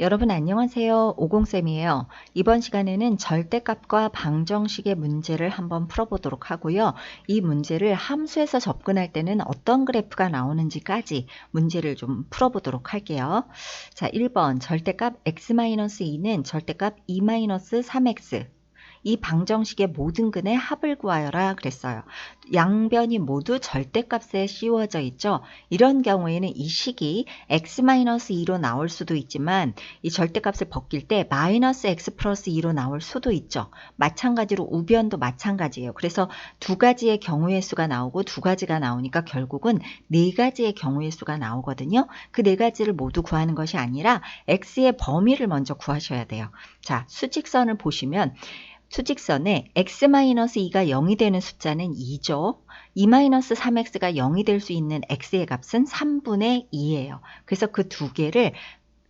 여러분 안녕하세요. 오공쌤이에요. 이번 시간에는 절대값과 방정식의 문제를 한번 풀어보도록 하고요. 이 문제를 함수에서 접근할 때는 어떤 그래프가 나오는지까지 문제를 좀 풀어보도록 할게요. 자, 1번 절대값 x-2는 절대값 2-3x 이 방정식의 모든 근의 합을 구하여라 그랬어요. 양변이 모두 절대값에 씌워져 있죠. 이런 경우에는 이 식이 x-2로 나올 수도 있지만 이 절대값을 벗길 때 마이너스 x 플러스 2로 나올 수도 있죠. 마찬가지로 우변도 마찬가지예요. 그래서 두 가지의 경우의 수가 나오고 두 가지가 나오니까 결국은 네 가지의 경우의 수가 나오거든요. 그 네 가지를 모두 구하는 것이 아니라 x의 범위를 먼저 구하셔야 돼요. 자, 수직선을 보시면 수직선에 x-2가 0이 되는 숫자는 2죠. 2-3x가 0이 될 수 있는 x의 값은 3분의 2예요. 그래서 그 두 개를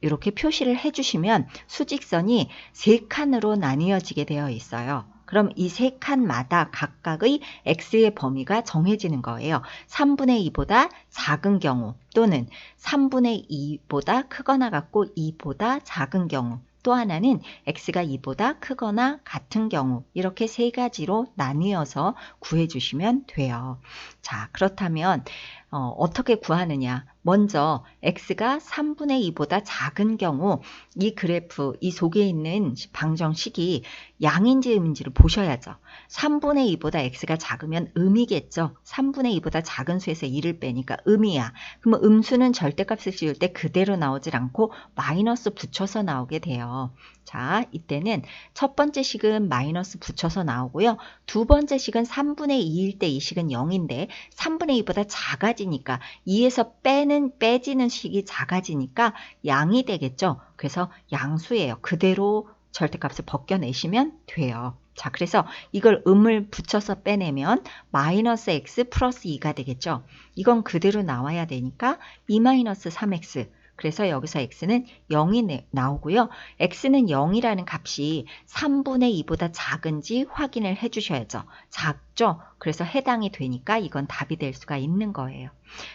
이렇게 표시를 해주시면 수직선이 세 칸으로 나뉘어지게 되어 있어요. 그럼 이 세 칸마다 각각의 x의 범위가 정해지는 거예요. 3분의 2보다 작은 경우 또는 3분의 2보다 크거나 같고 2보다 작은 경우 또 하나는 x가 2보다 크거나 같은 경우 이렇게 세 가지로 나뉘어서 구해 주시면 돼요. 자, 그렇다면 어, 떻게 구하느냐? 먼저 x가 3분의 2보다 작은 경우 이 그래프, 이 속에 있는 방정식이 양인지 음인지를 보셔야죠. 3분의 2보다 x가 작으면 음이겠죠. 3분의 2보다 작은 수에서 2를 빼니까 음이야. 그러면 음수는 절대값을 씌울 때 그대로 나오질 않고 마이너스 붙여서 나오게 돼요. 자, 이때는 첫 번째 식은 마이너스 붙여서 나오고요. 두 번째 식은 3분의 2일 때 이 식은 0인데 3분의 2보다 작아지 니까 2에서 빼는 빼지는 식이 작아지니까 양이 되겠죠. 그래서 양수예요. 그대로 절대값을 벗겨내시면 돼요. 자, 그래서 이걸 음을 붙여서 빼내면 마이너스 x 플러스 2가 되겠죠. 이건 그대로 나와야 되니까 2 마이너스 3x 그래서 여기서 x는 0이 나오고요. x는 0이라는 값이 3분의 2보다 작은지 확인을 해 주셔야죠. 작죠? 그래서 해당이 되니까 이건 답이 될 수가 있는 거예요.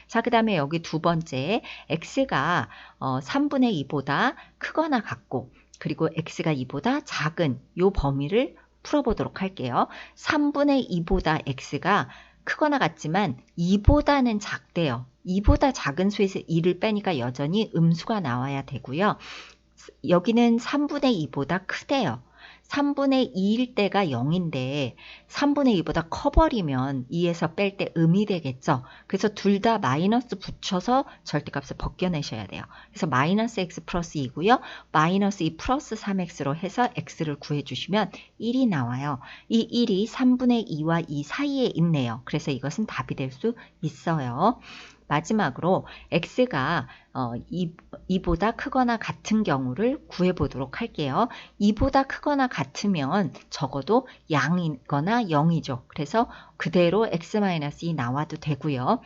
자, 그 다음에 여기 두 번째 x가 어, 3분의 2보다 크거나 같고 그리고 x가 2보다 작은 요 범위를 풀어보도록 할게요. 3분의 2보다 x가 크거나 같지만 2보다는 작대요. 2보다 작은 수에서 2를 빼니까 여전히 음수가 나와야 되고요. 여기는 3분의 2보다 크대요. 3분의 2일 때가 0인데 3분의 2보다 커버리면 2에서 뺄 때 음이 되겠죠. 그래서 둘 다 마이너스 붙여서 절대값을 벗겨내셔야 돼요. 그래서 마이너스 x 플러스 2고요. 마이너스 2 플러스 3x로 해서 x를 구해주시면 1이 나와요. 이 1이 3분의 2와 2 사이에 있네요. 그래서 이것은 답이 될 수 있어요. 마지막으로 x가 어, 2, 2보다 크거나 같은 경우를 구해 보도록 할게요. 2보다 크거나 같으면 적어도 양이거나 0이죠. 그래서 그대로 x-2 나와도 되고요.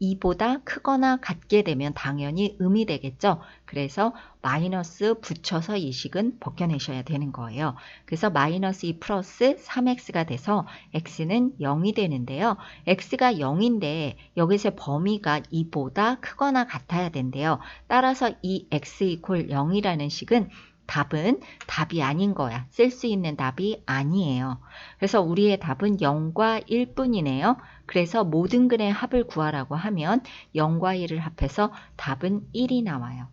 2보다 크거나 같게 되면 당연히 음이 되겠죠. 그래서 마이너스 붙여서 이 식은 벗겨내셔야 되는 거예요. 그래서 마이너스 2 플러스 3x가 돼서 x는 0이 되는데요. x가 0인데 여기서 범위가 2보다 크거나 같아야 된대요. 따라서 이 x 이퀄 0이라는 식은 답은 답이 아닌 거야. 쓸 수 있는 답이 아니에요. 그래서 우리의 답은 0과 1뿐이네요. 그래서 모든 근의 합을 구하라고 하면 0과 1을 합해서 답은 1이 나와요.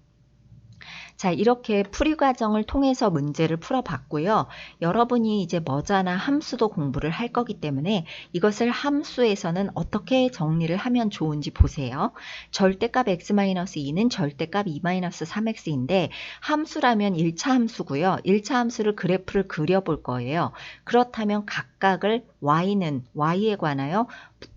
자, 이렇게 풀이 과정을 통해서 문제를 풀어봤고요. 여러분이 이제 머자나 함수도 공부를 할 거기 때문에 이것을 함수에서는 어떻게 정리를 하면 좋은지 보세요. 절대값 x-2는 절대값 2-3x인데 함수라면 1차 함수고요. 1차 함수를 그래프를 그려볼 거예요. 그렇다면 각각을 y는 y에 관하여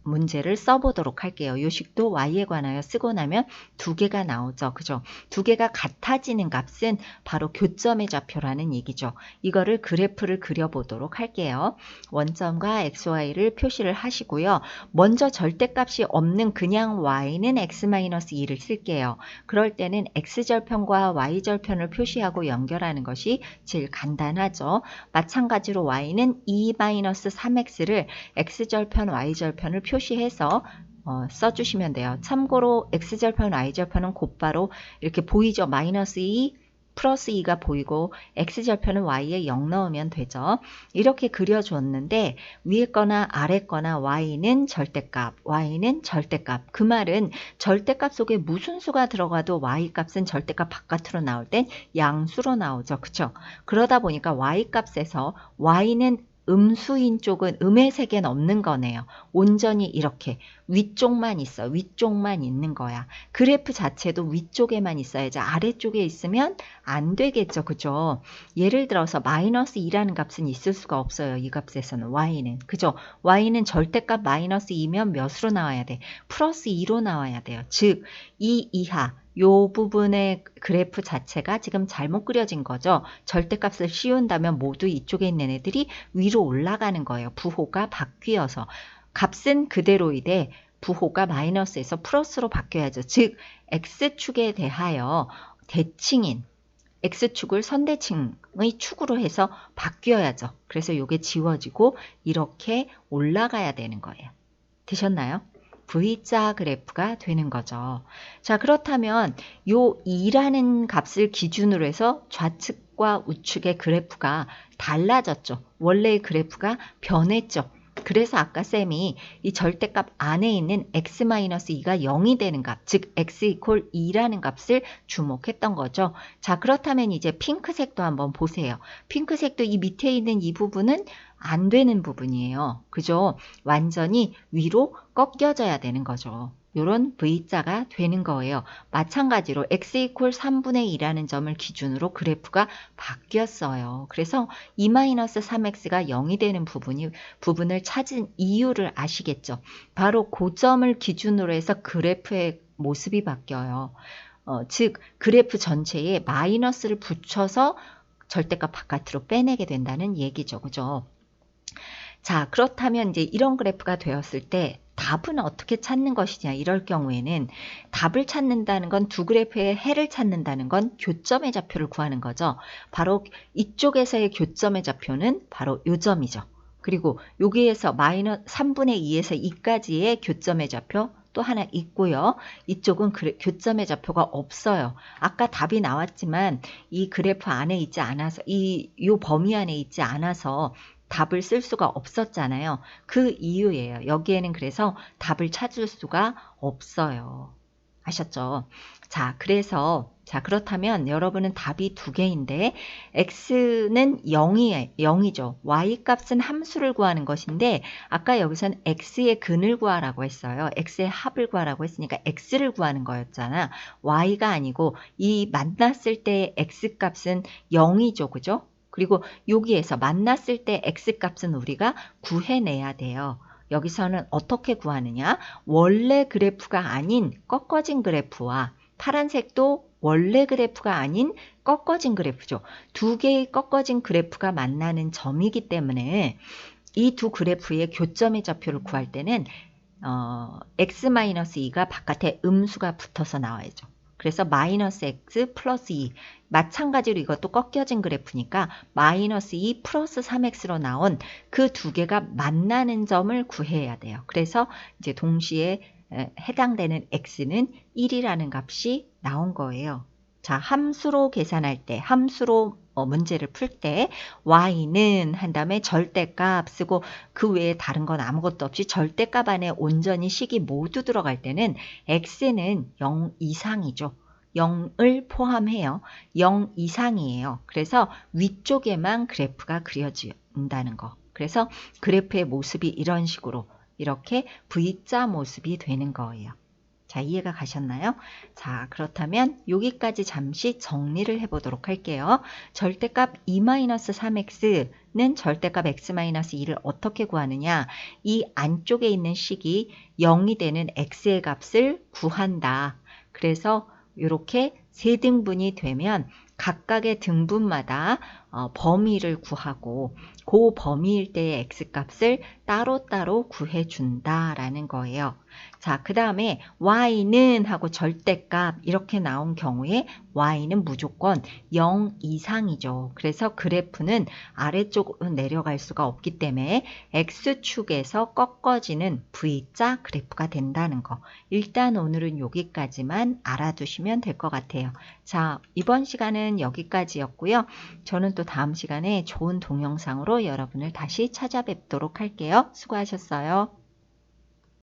문제를 써보도록 할게요. 요식도 y에 관하여 쓰고 나면 두 개가 나오죠. 그죠? 두 개가 같아지는 값은 바로 교점의 좌표라는 얘기죠. 이거를 그래프를 그려보도록 할게요. 원점과 xy를 표시를 하시고요. 먼저 절대값이 없는 그냥 y는 x-2를 쓸게요. 그럴 때는 x절편과 y절편을 표시하고 연결하는 것이 제일 간단하죠. 마찬가지로 y는 2-3x를 x절편, y절편을 표시해서 어, 써주시면 돼요. 참고로 x절편, y절편은 곧바로 이렇게 보이죠. 마이너스 2, 플러스 2가 보이고 x절표는 y에 0 넣으면 되죠. 이렇게 그려줬는데 위에 거나 아래 거나 y는 절대값, y는 절대값. 그 말은 절대값 속에 무슨 수가 들어가도 y값은 절대값 바깥으로 나올 땐 양수로 나오죠. 그쵸? 그러다 보니까 y값에서 y는 음수인 쪽은 음의 세계는 없는 거네요. 온전히 이렇게 위쪽만 있어. 위쪽만 있는 거야. 그래프 자체도 위쪽에만 있어야지 아래쪽에 있으면 안 되겠죠. 그죠? 예를 들어서 마이너스 2라는 값은 있을 수가 없어요. 이 값에서는 y는. 그죠? y는 절대값 마이너스 2면 몇으로 나와야 돼? 플러스 2로 나와야 돼요. 즉, 2 이하 요 부분의 그래프 자체가 지금 잘못 그려진 거죠. 절대값을 씌운다면 모두 이쪽에 있는 애들이 위로 올라가는 거예요. 부호가 바뀌어서. 값은 그대로이되 부호가 마이너스에서 플러스로 바뀌어야죠. 즉 x축에 대하여 대칭인 x축을 선대칭의 축으로 해서 바뀌어야죠. 그래서 이게 지워지고 이렇게 올라가야 되는 거예요. 되셨나요? V자 그래프가 되는 거죠. 자, 그렇다면 요 2라는 값을 기준으로 해서 좌측과 우측의 그래프가 달라졌죠. 원래의 그래프가 변했죠. 그래서 아까 쌤이 이 절대값 안에 있는 x-2가 0이 되는 값, 즉 x 이퀄 2라는 값을 주목했던 거죠. 자, 그렇다면 이제 핑크색도 한번 보세요. 핑크색도 이 밑에 있는 이 부분은 안 되는 부분이에요. 그죠? 완전히 위로 꺾여져야 되는 거죠. 요런 V자가 되는 거예요. 마찬가지로 x 이퀄 3분의 2라는 점을 기준으로 그래프가 바뀌었어요. 그래서 2-3x가 0이 되는 부분이 부분을 찾은 이유를 아시겠죠? 바로 고점을 기준으로 해서 그래프의 모습이 바뀌어요. 어, 즉 그래프 전체에 마이너스를 붙여서 절대값 바깥으로 빼내게 된다는 얘기죠. 그죠? 자, 그렇다면 이제 이런 그래프가 되었을 때 답은 어떻게 찾는 것이냐 이럴 경우에는 답을 찾는다는 건 두 그래프의 해를 찾는다는 건 교점의 좌표를 구하는 거죠. 바로 이쪽에서의 교점의 좌표는 바로 요 점이죠. 그리고 여기에서 마이너스 3분의 2에서 2까지의 교점의 좌표 또 하나 있고요. 이쪽은 그래, 교점의 좌표가 없어요. 아까 답이 나왔지만 이 그래프 안에 있지 않아서 이 요 범위 안에 있지 않아서 답을 쓸 수가 없었잖아요. 그 이유예요. 여기에는 그래서 답을 찾을 수가 없어요. 아셨죠? 자, 그래서 자, 그렇다면 여러분은 답이 두 개인데 x는 0이 0이죠. y 값은 함수를 구하는 것인데 아까 여기서는 x의 근을 구하라고 했어요. x의 합을 구하라고 했으니까 x를 구하는 거였잖아. y가 아니고 이 만났을 때 x 값은 0이죠. 그죠? 그리고 여기에서 만났을 때 x값은 우리가 구해내야 돼요. 여기서는 어떻게 구하느냐? 원래 그래프가 아닌 꺾어진 그래프와 파란색도 원래 그래프가 아닌 꺾어진 그래프죠. 두 개의 꺾어진 그래프가 만나는 점이기 때문에 이 두 그래프의 교점의 좌표를 구할 때는 어, x-2가 바깥에 음수가 붙어서 나와야죠. 그래서 마이너스 x 플러스 2 마찬가지로 이것도 꺾여진 그래프니까 마이너스 2 플러스 3x로 나온 그 두 개가 만나는 점을 구해야 돼요. 그래서 이제 동시에 해당되는 x는 1이라는 값이 나온 거예요. 자, 함수로 계산할 때, 함수로 어, 문제를 풀 때 y는 한 다음에 절대값 쓰고 그 외에 다른 건 아무것도 없이 절대값 안에 온전히 식이 모두 들어갈 때는 x는 0 이상이죠. 0을 포함해요. 0 이상이에요. 그래서 위쪽에만 그래프가 그려진다는 거. 그래서 그래프의 모습이 이런 식으로 이렇게 V자 모습이 되는 거예요. 자, 이해가 가셨나요? 자, 그렇다면 여기까지 잠시 정리를 해보도록 할게요. 절대값 2-3x는 절대값 x-2를 어떻게 구하느냐? 이 안쪽에 있는 식이 0이 되는 x의 값을 구한다. 그래서 이렇게 세 등분이 되면 각각의 등분마다 어, 범위를 구하고 그 범위일 때의 x값을 따로따로 구해준다라는 거예요. 자, 그 다음에 y는 하고 절대값 이렇게 나온 경우에 y는 무조건 0 이상이죠. 그래서 그래프는 아래쪽으로 내려갈 수가 없기 때문에 x축에서 꺾어지는 V자 그래프가 된다는 거. 일단 오늘은 여기까지만 알아두시면 될 것 같아요. 자, 이번 시간은 여기까지였고요. 저는 또 다음 시간에 좋은 동영상으로 여러분을 다시 찾아뵙도록 할게요. 수고하셨어요.